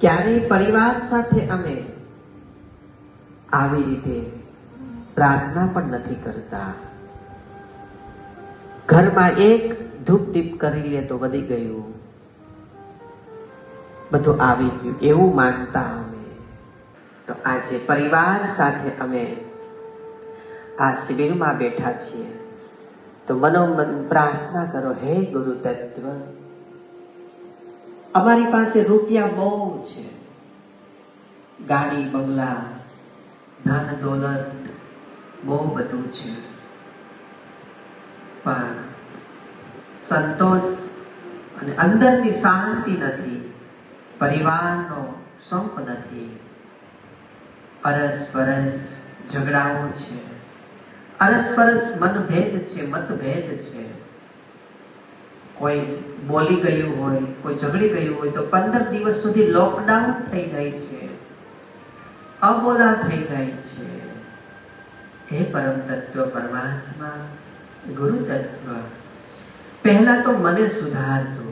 ક્યારેય પરિવાર સાથે અમે આવી રીતે પ્રાર્થના પણ નથી કરતા. ઘરમાં એક ધૂપ દીપ કરી લે તો વધી ગયું. બધું આવી ગયું, એવું માનતા અમે. તો આજે પરિવાર સાથે અમે આ શિબિરમાં બેઠા છીએ. તો મનોમન પ્રાર્થના કરો, હે ગુરુ તત્વ અમારી પાસે રૂપિયા બહુ છે. ગાડી, બંગલા, ધન, દોલત, બહુ બધું છે. પણ સંતોષ અને અંદરની શાંતિ નથી, પરિવારનો સંપ નથી. અરસ પરસ ઝઘડાઓ છે. અરસ પરસ મનભેદ છે, મતભેદ છે. કોઈ બોલી ગયું હોય, કોઈ ઝઘડી ગયું હોય, તો પંદર દિવસ સુધી લોકડાઉન થઈ જાય છે. અબોલા થઈ જાય છે. હે પરમ તત્વ પરમાત્મા, ગુરુ તત્વ, પહેલા તો મને સુધારજો.